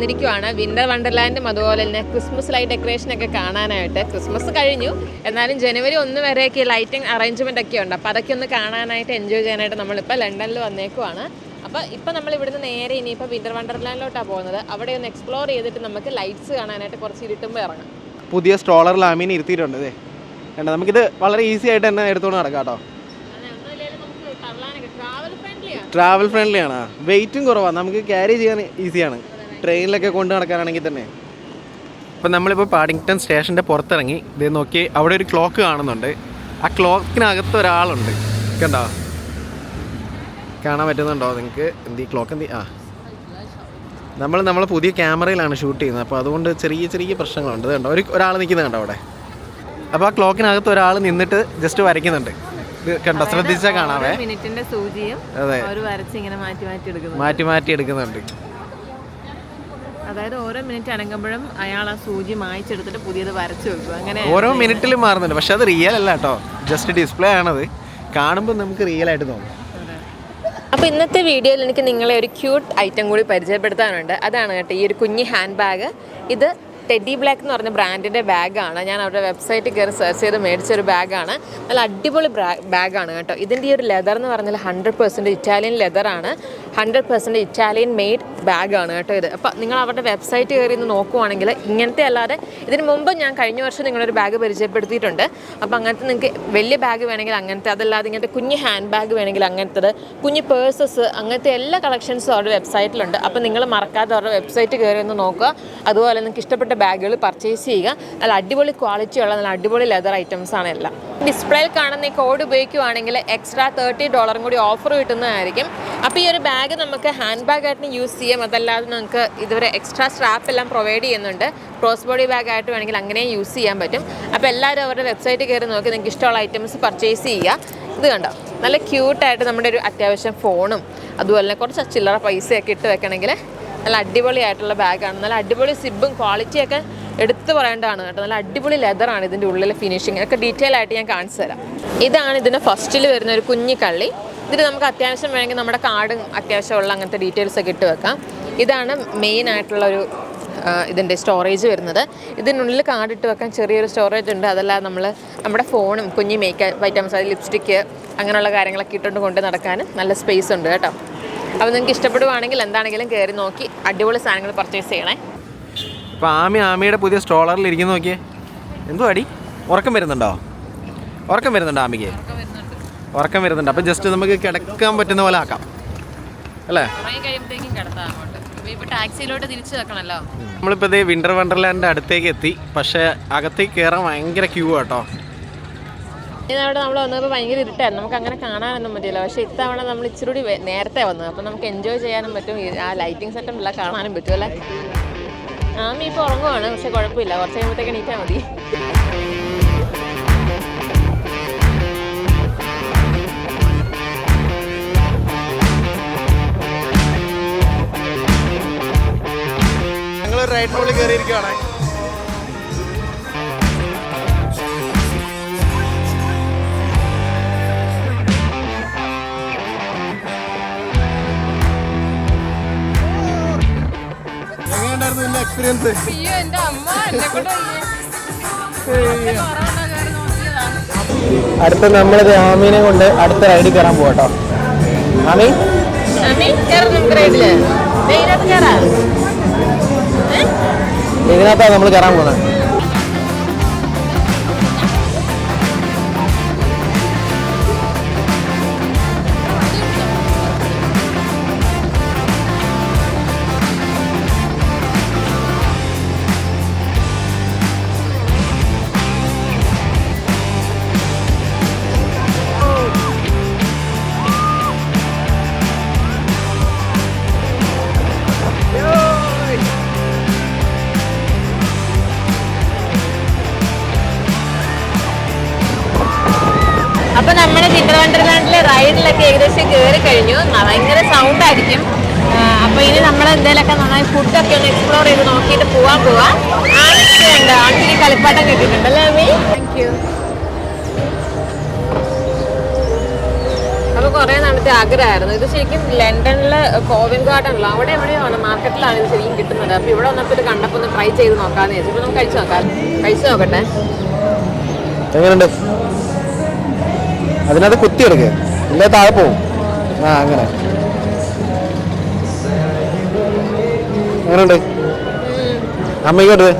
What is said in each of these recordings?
വന്നിരിക്കുവാണ്. Winter വണ്ടർലാൻഡും അതുപോലെ തന്നെ Christmas light decoration ഒക്കെ കാണാനായിട്ട്. ക്രിസ്മസ് കഴിഞ്ഞു. എന്നാലും ജനുവരി ഒന്ന് വരെയൊക്കെ ലൈറ്റിംഗ് അറേഞ്ച്മെന്റ് ഒക്കെ ഉണ്ട്. അപ്പോൾ അതൊക്കെ ഒന്ന് കാണാനായിട്ട് എൻജോയ് ചെയ്യാനായിട്ട് നമ്മളിപ്പോൾ ലണ്ടനിൽ വന്നേക്കുവാണ്. അപ്പോൾ ഇപ്പോൾ നമ്മൾ ഇവിടുന്ന് നേരെ ഇനിയിപ്പോൾ വിന്റർ വണ്ടർലാൻഡിലോട്ടാണ് പോകുന്നത്. അവിടെ ഒന്ന് എക്സ്പ്ലോർ ചെയ്തിട്ട് നമുക്ക് ലൈറ്റ്സ് കാണാനായിട്ട് കുറച്ച് ഇരുട്ടുമ്പോൾ ഇറങ്ങാം. പുതിയ സ്ട്രോളർ ലാമിൻ ഇരുത്തിയിട്ടുണ്ട് ഇതേ. വേണ്ട നമുക്കിത് വളരെ ഈസി ആയിട്ട് തന്നെ എടുത്തുകൊണ്ട് നടക്കാം കേട്ടോ. ട്രാവൽ ഫ്രണ്ട്ലി ആണ്. വെയിറ്റും കുറവാണ് നമുക്ക് ക്യാരി ചെയ്യാൻ ഈസിയാണ് ട്രെയിനിലൊക്കെ കൊണ്ട് നടക്കാനാണെങ്കിൽ തന്നെ. ഇപ്പം നമ്മളിപ്പോൾ പാഡിങ്ടൺ സ്റ്റേഷന്റെ പുറത്തിറങ്ങി. ഇത് നോക്കി അവിടെ ഒരു ക്ലോക്ക് കാണുന്നുണ്ട്. ആ ക്ലോക്കിനകത്ത് ഒരാളുണ്ട്. കണ്ടോ? കാണാൻ പറ്റുന്നുണ്ടോ നിങ്ങൾക്ക് എന്ത് ഈ ക്ലോക്ക് എന്തി ആ. നമ്മൾ നമ്മൾ പുതിയ ക്യാമറയിലാണ് ഷൂട്ട് ചെയ്യുന്നത്. അപ്പോൾ അതുകൊണ്ട് ചെറിയ ചെറിയ പ്രശ്നങ്ങളുണ്ട്. കണ്ടോ? ഒരു ഒരാൾ നിൽക്കുന്നത് കണ്ടോ അവിടെ? അപ്പോൾ ആ ക്ലോക്കിനകത്ത് ഒരാൾ നിന്നിട്ട് ജസ്റ്റ് വരയ്ക്കുന്നുണ്ട്. ഇത് കണ്ടോ? ശ്രദ്ധിച്ചാൽ കാണാവേ. മിനിറ്റിന്റെ സൂചിയും അതെ. അവർ വരച്ച് ഇങ്ങനെ മാറ്റി മാറ്റി എടുക്കുന്നു മാറ്റി മാറ്റി എടുക്കുന്നുണ്ട്. അതായത് ഓരോ മിനിറ്റ് അനങ്ങുമ്പോഴും അയാൾ ആ സൂചി മായ്ച്ചെടുത്തിട്ട് പുതിയത് വരച്ചു വെക്കും. അങ്ങനെ ഓരോ മിനിറ്റിലും മാറുന്നുണ്ട്. പക്ഷെ അത് റിയൽ അല്ല കേട്ടോ. ജസ്റ്റ് ഡിസ്പ്ലേ ആണത്. കാണുമ്പോൾ നമുക്ക് റിയൽ ആയിട്ട് തോന്നും. അപ്പോൾ ഇന്നത്തെ വീഡിയോയിൽ എനിക്ക് നിങ്ങളെ ഒരു ക്യൂട്ട് ഐറ്റം കൂടി പരിചയപ്പെടുത്താനുണ്ട്. അതാണ് കേട്ടോ ഈ ഒരു കുഞ്ഞി ഹാൻഡ് ബാഗ് ഇത് ടെഡി ബ്ലാക്ക് എന്ന് പറഞ്ഞ ബ്രാൻഡിന്റെ ബാഗാണ് ഞാൻ അവരുടെ വെബ്സൈറ്റിൽ കയറി സെർച്ച് ചെയ്ത് മേടിച്ച ഒരു ബാഗാണ് നല്ല അടിപൊളി ബാഗാണ് കേട്ടോ. ഇതിന്റെ ഈ ഒരു ലെതർ എന്ന് പറഞ്ഞാൽ ഹൺഡ്രഡ് പെർസെന്റ് ഇറ്റാലിയൻ ലെതറാണ് ഹൺഡ്രഡ് പെർസെന്റ് ഇറ്റാലിയൻ മെയ്ഡ് ബാഗാണ് കേട്ടോ ഇത്. അപ്പോൾ നിങ്ങൾ അവരുടെ വെബ്സൈറ്റ് കയറി ഒന്ന് നോക്കുവാണെങ്കിൽ ഇങ്ങനത്തെ അല്ലാതെ ഇതിന് മുമ്പ് ഞാൻ കഴിഞ്ഞ വർഷം നിങ്ങളൊരു ബാഗ് പരിചയപ്പെടുത്തിയിട്ടുണ്ട്. അപ്പോൾ അങ്ങനത്തെ നിങ്ങൾക്ക് വലിയ ബാഗ് വേണമെങ്കിൽ അങ്ങനത്തെ അതല്ലാതെ ഇങ്ങനത്തെ കുഞ്ഞ് ഹാൻഡ് ബാഗ് വേണമെങ്കിൽ അങ്ങനത്തത് കുഞ്ഞ് പേഴ്സസ് അങ്ങനത്തെ എല്ലാ കളക്ഷൻസും അവരുടെ വെബ്സൈറ്റിലുണ്ട് അപ്പോൾ നിങ്ങൾ മറക്കാതെ അവരുടെ വെബ്സൈറ്റ് കയറി ഒന്ന് നോക്കുക. അതുപോലെ നിങ്ങൾക്ക് ഇഷ്ടപ്പെട്ട ബാഗുകൾ പർച്ചേസ് ചെയ്യുക. നല്ല അടിപൊളി ക്വാളിറ്റിയുള്ള നല്ല അടിപൊളി ലെതർ ഐറ്റംസ് ആണ് എല്ലാം. ഡിസ്പ്ലേയിൽ കാണുന്ന ഈ കോഡ് ഉപയോഗിക്കുവാണെങ്കിൽ എക്സ്ട്രാ തേർട്ടി ഡോളറും കൂടി ഓഫർ കിട്ടുന്നതായിരിക്കും. അപ്പോൾ ഈ ഒരു ബാഗ് നമുക്ക് ഹാൻഡ് ബാഗായിട്ട് യൂസ് ചെയ്യാം. അതല്ലാതെ നമുക്ക് ഇതുവരെ എക്സ്ട്രാ സ്ട്രാപ്പ് എല്ലാം പ്രൊവൈഡ് ചെയ്യുന്നുണ്ട്. ക്രോസ് ബോഡി ബാഗായിട്ട് വേണമെങ്കിൽ അങ്ങനെയും യൂസ് ചെയ്യാൻ പറ്റും. അപ്പോൾ എല്ലാവരും അവരുടെ വെബ്സൈറ്റ് കയറി നോക്കി നിങ്ങൾക്ക് ഇഷ്ടമുള്ള ഐറ്റംസ് പർച്ചേസ് ചെയ്യുക. ഇത് കണ്ടോ? നല്ല ക്യൂട്ടായിട്ട് നമ്മുടെ ഒരു അത്യാവശ്യം ഫോണും അതുപോലെ തന്നെ കുറച്ച് ചില്ലറ പൈസയൊക്കെ ഇട്ട് വെക്കണമെങ്കിൽ നല്ല അടിപൊളിയായിട്ടുള്ള ബാഗാണ് നല്ല അടിപൊളി സിബും ക്വാളിറ്റിയൊക്കെ എടുത്തു പറയേണ്ടതാണ് കേട്ടോ. നല്ല അടിപൊളി ലെതറാണ് ഇതിന്റെ ഉള്ളിലെ ഫിനിഷിങ് ഒക്കെ ഡീറ്റെയിൽ ആയിട്ട് ഞാൻ കാണിച്ചു തരാം. ഇതാണ് ഇതിന്റെ ഫസ്റ്റിൽ വരുന്ന ഒരു കുഞ്ഞി കള്ളി ഇതിൽ നമുക്ക് അത്യാവശ്യം വേണമെങ്കിൽ നമ്മുടെ കാർഡും അത്യാവശ്യമുള്ള അങ്ങനത്തെ ഡീറ്റെയിൽസ് ഒക്കെ ഇട്ട് വെക്കാം. ഇതാണ് മെയിൻ ആയിട്ടുള്ള ഒരു ഇതിന്റെ സ്റ്റോറേജ് വരുന്നത്. ഇതിനുള്ളിൽ കാർഡ് ഇട്ട് വെക്കാൻ ചെറിയൊരു സ്റ്റോറേജ് ഉണ്ട്. അതല്ലാതെ നമ്മൾ നമ്മുടെ ഫോണും കുഞ്ഞി മേക്കപ്പ് ഐറ്റംസ് അതായത് ലിപ്സ്റ്റിക്ക് അങ്ങനെയുള്ള കാര്യങ്ങളൊക്കെ ഇട്ടുകൊണ്ട് കൊണ്ട് നടക്കാനും നല്ല സ്പേസ് ഉണ്ട് കേട്ടോ. അപ്പോൾ നിങ്ങൾക്ക് ഇഷ്ടപ്പെടുവാണെങ്കിൽ എന്താണെങ്കിലും കയറി നോക്കി അടിപൊളി സാധനങ്ങൾ പർച്ചേസ് ചെയ്യണേ. ഇപ്പോൾ ആമി ആമിയുടെ പുതിയ സ്റ്റോളറിൽ ഇരിക്കുന്നു നോക്കിയേ. എന്തോ അടി ഉറക്കം വരുന്നുണ്ടോ? ഉറക്കം വരുന്നുണ്ടോ ആമിക്ക്? ഉറക്കം വരുന്നുണ്ട്. അപ്പം ജസ്റ്റ് നമുക്ക് കിടക്കാൻ പറ്റുന്ന പോലെ ആക്കാം. അല്ലേ? വണ്ടർലാൻഡിന്റെ നമ്മളിപ്പോൾ ഇതേ വിന്റർ വണ്ടർലാൻഡിന്റെ അടുത്തേക്ക് എത്തി. പക്ഷേ അകത്തേക്ക് കയറാൻ ഭയങ്കര ക്യൂ കേട്ടോ ഇതവിടെ നമ്മൾ വന്നപ്പോൾ ഭയങ്കര ഇരുട്ടായിരുന്നു. നമുക്ക് അങ്ങനെ കാണാനൊന്നും പറ്റില്ല പക്ഷേ ഇത്തവണ നമ്മൾ ഇച്ചിരി കൂടി നേരത്തെ വന്നത് അപ്പോൾ നമുക്ക് എൻജോയ് ചെയ്യാനും പറ്റും. ആ ലൈറ്റിംഗ് സെറ്റപ്പ് എല്ലാം കാണാനും പറ്റും അല്ലേ? ആമി ഇപ്പോൾ ഉറങ്ങുവാണ്. പക്ഷെ കുഴപ്പമില്ല. കുറച്ച് കഴിയുമ്പോഴത്തേക്ക് എണീറ്റാൽ മതി. റൈഡ് മോളിൽ കയറിയിരിക്കുകയാണ് എക്സ്പീരിയൻസ് അമ്മ എന്നെ കൊണ്ട് അടുത്ത നമ്മൾ ആമീനെ കൊണ്ട് അടുത്ത റൈഡിൽ കയറാൻ പോകട്ടോ ആമീൻ? കയറാം നമുക്ക് റൈഡിൽ ഇതിനകത്താണ് നമ്മൾ കയറാൻ പോകുന്നത്. റൈഡിലൊക്കെ ഏകദേശം കയറി കഴിഞ്ഞു. ഭയങ്കര സൗണ്ട് ആയിരിക്കും. അപ്പോൾ അപ്പൊ ഇനി നമ്മൾ എന്തെങ്കിലുമൊക്കെ നന്നായി ഫുഡൊക്കെ ഒന്ന് എക്സ്പ്ലോർ ചെയ്ത് നോക്കിയിട്ട് പോവാൻ പോവാ. ആണിക്കുണ്ട് ആണിക്ക് കളിപ്പാട്ടം കിട്ടിയിട്ടുണ്ട് അല്ലേ അമ്മി? താങ്ക് യു അപ്പൊ കുറെ നടത്തിയ ഭയങ്കര ആഗ്രഹമായിരുന്നു. ഇത് ശരിക്കും ലണ്ടനിലെ ഗാർഡൻ ഗാർഡനിലോ അവിടെ എവിടെയാണ് മാർക്കറ്റിലാണ് ഇത് ശരിക്കും കിട്ടുന്നത്. അപ്പോൾ ഇവിടെ വന്നപ്പോൾ ഇത് കണ്ടപ്പോൾ ഒന്ന് ട്രൈ ചെയ്ത് നോക്കാമെന്ന് വിചാരിച്ചു. ഇപ്പോൾ നമുക്ക് കഴിച്ചു നോക്കാം. കഴിച്ചു നോക്കട്ടെ. എങ്ങനെയുണ്ട്? അതിനകത്ത് കുത്തി എടുക്കുക ഇല്ലേ താഴെ പോവും. ആ അങ്ങനെ. എങ്ങനെയുണ്ട്? അമ്മയ്ക്കോട്ട്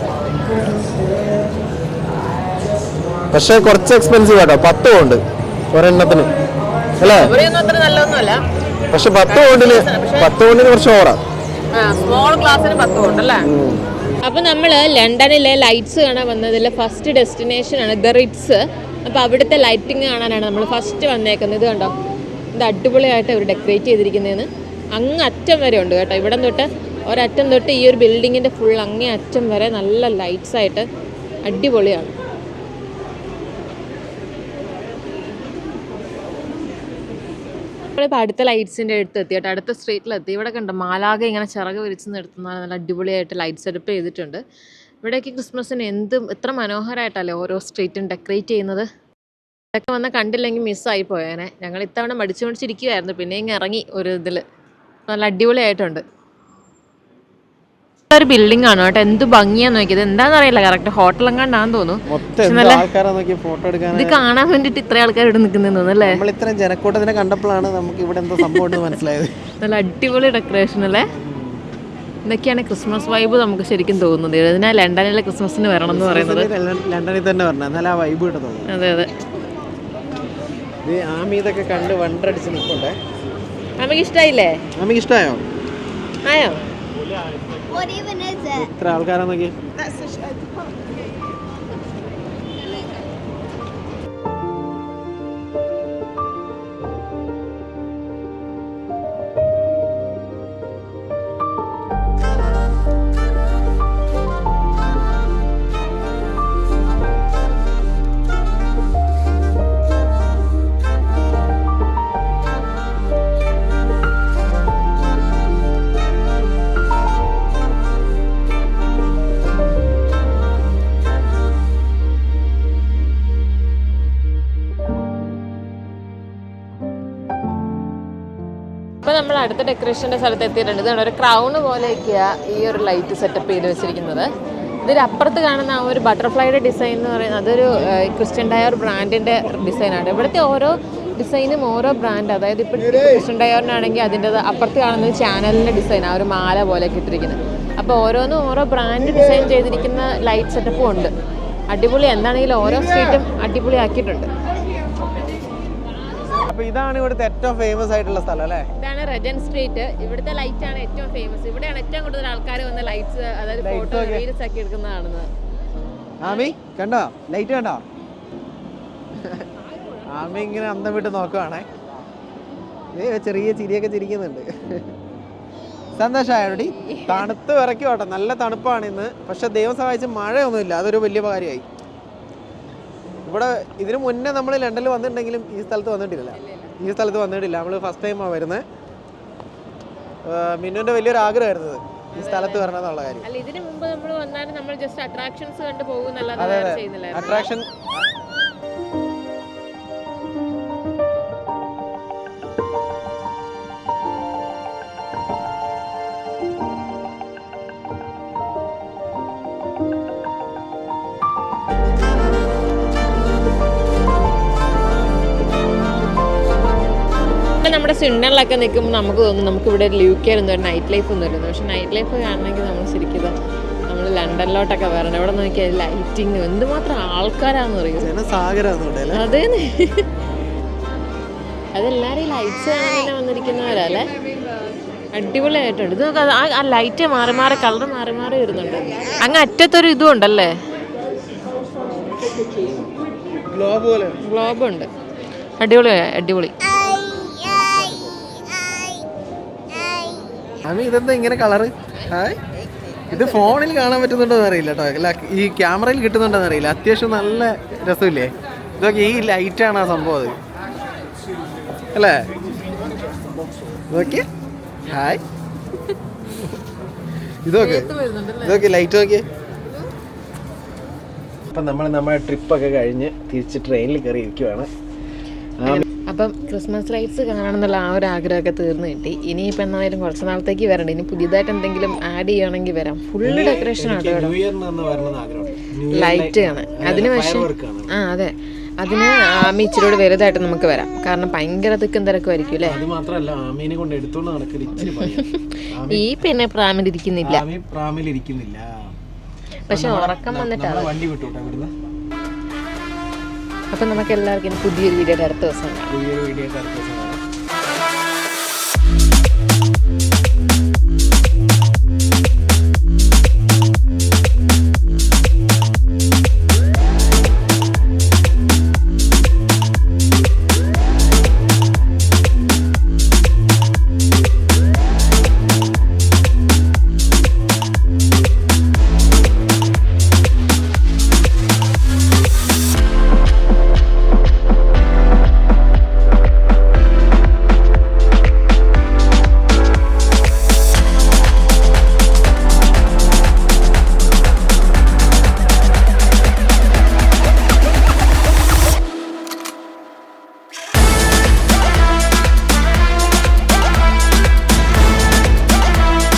പക്ഷെ കുറച്ച് എക്സ്പെൻസീവ് ആട്ടോ. പത്ത് പോണ്ട്. ഒരെണ്ണത്തിന്. അല്ലേ? പക്ഷെ പത്ത് പൗണ്ടിന് പത്ത് പോണ്ടിന് കുറച്ച് ഓറാ സ്മോൾ ക്ലാസ്സിന് പത്ത് അപ്പോൾ നമ്മൾ ലണ്ടനിലെ ലൈറ്റ്സ് കാണാൻ വന്നതിലെ ഫസ്റ്റ് ഡെസ്റ്റിനേഷൻ ആണ് ദ റിറ്റ്സ്. അപ്പോൾ അവിടുത്തെ ലൈറ്റിംഗ് കാണാനാണ് നമ്മൾ ഫസ്റ്റ് വന്നേക്കുന്നത് ഇത് കണ്ടോ? ഇത് അടിപൊളിയായിട്ട് അവർ ഡെക്കറേറ്റ് ചെയ്തിരിക്കുന്നതെന്ന് അങ്ങ് അറ്റം വരെ ഉണ്ട് കേട്ടോ. ഇവിടെ തൊട്ട് ഒരറ്റം തൊട്ട് ഈ ഒരു ബിൽഡിങ്ങിന്റെ ഫുൾ അങ്ങേ അറ്റം വരെ നല്ല ലൈറ്റ്സ് ആയിട്ട് അടിപൊളിയാണ്. നമ്മളിപ്പോൾ അടുത്ത ലൈറ്റ്സിന്റെ അടുത്ത് എത്തി കേട്ടോ. അടുത്ത സ്ട്രീറ്റിലെത്തി ഇവിടെ കണ്ടോ? മാലാക ഇങ്ങനെ ചിറക് വിരിച്ച് നിർത്തുന്ന നല്ല അടിപൊളിയായിട്ട് ലൈറ്റ് സെറ്റപ്പ് ചെയ്തിട്ടുണ്ട്. ഇവിടേക്ക് ക്രിസ്മസിന് എന്തും എത്ര മനോഹരമായിട്ടല്ലേ ഓരോ സ്ട്രീറ്റും ഡെക്കറേറ്റ് ചെയ്യുന്നത്. ഇതൊക്കെ വന്ന് കണ്ടില്ലെങ്കിൽ മിസ്സായി പോയേനെ. ഞങ്ങൾ ഇത്തവണ മടിച്ചു മടിച്ചിരിക്കുമായിരുന്നു പിന്നെ ഇങ്ങ് ഇറങ്ങി ഒരു ഇതിൽ നല്ല അടിപൊളിയായിട്ടുണ്ട്. ഒരു ബിൽഡിംഗ് ആണ് കേട്ടോ. എന്ത് ഭംഗിയാന്ന് നോക്കിയത് എന്താണെന്ന് അറിയില്ല. കറക്റ്റ് ഹോട്ടൽ എങ്ങാണ്ടാന്ന് തോന്നുന്നു. ഇത് കാണാൻ വേണ്ടിട്ട് ഇത്ര ആൾക്കാർ ഇവിടെ നിൽക്കുന്നതെന്ന് അല്ലേ? നമ്മൾ ഇത്രയും ജനക്കൂട്ടത്തിനെ കണ്ടപ്പോഴാണ് നമുക്ക് ഇവിടെ എന്തോ സംഭവം മനസ്സിലായത്. നല്ല അടിപൊളി ഡെക്കറേഷൻ അല്ലേ? ഇതൊക്കെയാണ് ക്രിസ്മസ് വൈബ് നമുക്ക് ശരിക്കും തോന്നുന്നത്. ഇതിനാ ലണ്ടനിലെ ക്രിസ്മസിന് വരണം എന്ന് പറയുന്നത്. ലണ്ടനിൽ തന്നെ വരണം. എന്നാലും ആ വൈബ് കിട്ടുന്നു അതെ അതെ. ആമി ഇതൊക്കെ കണ്ട് വണ്ടടിച്ച് നിൽക്കണ്ടേ നമുക്ക് ഇഷ്ടായില്ലേ? നമുക്ക് ഇഷ്ടായോ? ആയോ? What even is it? ഇത്ര ആൾക്കാരാ നോക്കി അടുത്ത സ്ഥലത്ത് എത്തിയിട്ടുണ്ട്. ഇതാണ് ഒരു ക്രൗണ് പോലെയൊക്കെയാണ് ഈ ഒരു ലൈറ്റ് സെറ്റപ്പ് ചെയ്ത് വെച്ചിരിക്കുന്നത്. ഇതിന് അപ്പുറത്ത് കാണുന്ന ആ ഒരു ബട്ടർഫ്ലൈയുടെ ഡിസൈൻ എന്ന് പറയുന്നത് അതൊരു ക്രിസ്ത്യൻ ഡയർ ബ്രാൻഡിന്റെ ഡിസൈനാണ് ഇവിടുത്തെ ഓരോ ഡിസൈനും ഓരോ ബ്രാൻഡ് അതായത് ഇപ്പോൾ ക്രിസ്ത്യൻ ഡയറിനാണെങ്കിൽ അതിന്റെ അപ്പുറത്ത് കാണുന്നത് ചാനലിന്റെ ഡിസൈൻ ആ ഒരു മാല പോലെ ഇട്ടിരിക്കുന്നത്. അപ്പോൾ ഓരോന്നും ഓരോ ബ്രാൻഡ് ഡിസൈൻ ചെയ്തിരിക്കുന്ന ലൈറ്റ് സെറ്റപ്പും ഉണ്ട്. അടിപൊളി. എന്താണെങ്കിലും ഓരോ സ്ട്രീറ്റും അടിപൊളിയാക്കിയിട്ടുണ്ട്. അപ്പൊ ഇതാണ് ഇവിടുത്തെ ഏറ്റവും ഫേമസ് ആയിട്ടുള്ള സ്ഥലം അല്ലേ? ഇതാണ് റെജൻ സ്ട്രീറ്റ് ഇവിടുത്തെ ലൈറ്റ് ആണ് ഏറ്റവും ഫേമസ് ഇവിടെയാണ് ഏറ്റവും കൂടുതൽ ആൾക്കാർ വന്ന് ലൈറ്റ്സ് അതായത് ഫോട്ടോ റീൽസ് ആക്കി എടുക്കുന്നതാണെന്ന് ആമി കണ്ടോ? ലൈറ്റ് കണ്ടോ? ആമി ഇങ്ങനെ അന്തം വിട്ട് നോക്കുവാണേ. ചെറിയ ചിരിയൊക്കെ ചിരിക്കുന്നുണ്ട്. സന്തോഷമായോടി തണുത്ത് വിറയ്ക്കും കേട്ടോ നല്ല തണുപ്പാണ് ഇന്ന്. പക്ഷെ ദൈവം സഹായിച്ച് മഴയൊന്നുമില്ല. അതൊരു വലിയ കാര്യമായി ഇവിടെ ഇതിനു മുന്നേ നമ്മൾ ലണ്ടനിൽ വന്നിട്ടുണ്ടെങ്കിലും ഈ സ്ഥലത്ത് വന്നിട്ടില്ല. ഈ സ്ഥലത്ത് വന്നിട്ടില്ല. നമ്മൾ ഫസ്റ്റ് ടൈമാണ് വരുന്നത് മിന്നുവിന്റെ വലിയൊരു ആഗ്രഹമായിരുന്നു ഇത്, ഈ സ്ഥലത്ത് വരണം എന്നുള്ള കാര്യം. അല്ല ഇതിനു മുമ്പ് നമ്മൾ വന്നാലും നമ്മൾ ജസ്റ്റ് അട്രാക്ഷൻസ് കണ്ട് പോകുന്നല്ലാതെ അട്രാക്ഷൻ സിണ്ണറിലൊക്കെ നിൽക്കുമ്പോൾ നമുക്ക് തോന്നും നമുക്ക് ഇവിടെ ഒരു യു കെ ഒരു നൈറ്റ് ലൈഫ് ഒന്നും ഇല്ലെന്ന് പക്ഷെ നൈറ്റ് ലൈഫ് കാണണമെങ്കിൽ നമ്മൾ ശരിക്കും നമ്മൾ ലണ്ടനിലോട്ടൊക്കെ വരണം. ഇവിടെ നോക്കിയാൽ ലൈറ്റിങ് എന്തുമാത്രം ആൾക്കാരാന്ന് അറിയും? ജനസാഗരമാണ് അതെല്ലാവരും അല്ലേ അതെ അതെല്ലാരും ലൈറ്റ്സ് കാണാൻ തന്നെ വന്നിരിക്കുന്നവരല്ലേ അടിപൊളിയായിട്ടുണ്ട്. ഇത് നോക്കാം ആ- ലൈറ്റ് മാറി മാറി കളർ മാറി മാറി വരുന്നുണ്ട്. അങ്ങ് അറ്റത്തൊരു ഇതും ഉണ്ടല്ലേ? ഗ്ലോബ് ഉണ്ട്. അടിപൊളി അടിപൊളി. അമ്മ ഇതെന്താ ഇങ്ങനെ കളറ്? ഹായ്. ഇത് ഫോണിൽ കാണാൻ പറ്റുന്നുണ്ടോ അറിയില്ല കേട്ടോ അല്ല ഈ ക്യാമറയിൽ കിട്ടുന്നുണ്ടോ അറിയില്ല. അത്യാവശ്യം നല്ല രസമില്ലേ? ഇതൊക്കെ ഈ ലൈറ്റാണ് ആ സംഭവം അത്? അല്ലേ? Okay hi. ഇതൊക്കെ? ഇതൊക്കെ ലൈറ്റ് നോക്കിയേ. അപ്പം നമ്മൾ നമ്മുടെ ട്രിപ്പൊക്കെ കഴിഞ്ഞ് തിരിച്ച് ട്രെയിനിൽ കയറി ഇരിക്കുവാണ്. അപ്പം ക്രിസ്മസ് ലൈറ്റ്സ് കാണണം എന്നുള്ള ആ ഒരു ആഗ്രഹമൊക്കെ തീർന്നു കിട്ടി. ഇനിയിപ്പോൾ എന്നാലും കുറച്ച് നാളത്തേക്ക് വരണ്ട. ഇനി പുതിയതായിട്ട് എന്തെങ്കിലും ആഡ് ചെയ്യുകയാണെങ്കിൽ വരാം. ഫുള്ള് ഡെക്കറേഷൻ ആട്ടോ ആഗ്രഹമുണ്ട്. ലൈറ്റ് ആണ്. അതിന് പക്ഷേ ആ അതെ. അതിന് ആമി ഇച്ചിരി കൂടി വലുതായിട്ട് നമുക്ക് വരാം. കാരണം ഭയങ്കര തിക്കും തിരക്കുമായിരിക്കും അല്ലേ? അത് മാത്രമല്ല ആമീനെ കൊണ്ട് എടുത്തോണ്ട് നടക്കൽ ഇച്ചിരി ഈ പിന്നെ പ്രാമിലിരിക്കുന്നില്ല പക്ഷെ ഉറക്കം വന്നിട്ടാണ് വണ്ടി ഇവിടുന്ന്? അപ്പം നമുക്ക് എല്ലാവർക്കും പുതിയൊരു വീഡിയോയുടെ അടുത്ത ദിവസം പുതിയൊരു വീഡിയോയുടെ അടുത്ത ദിവസം.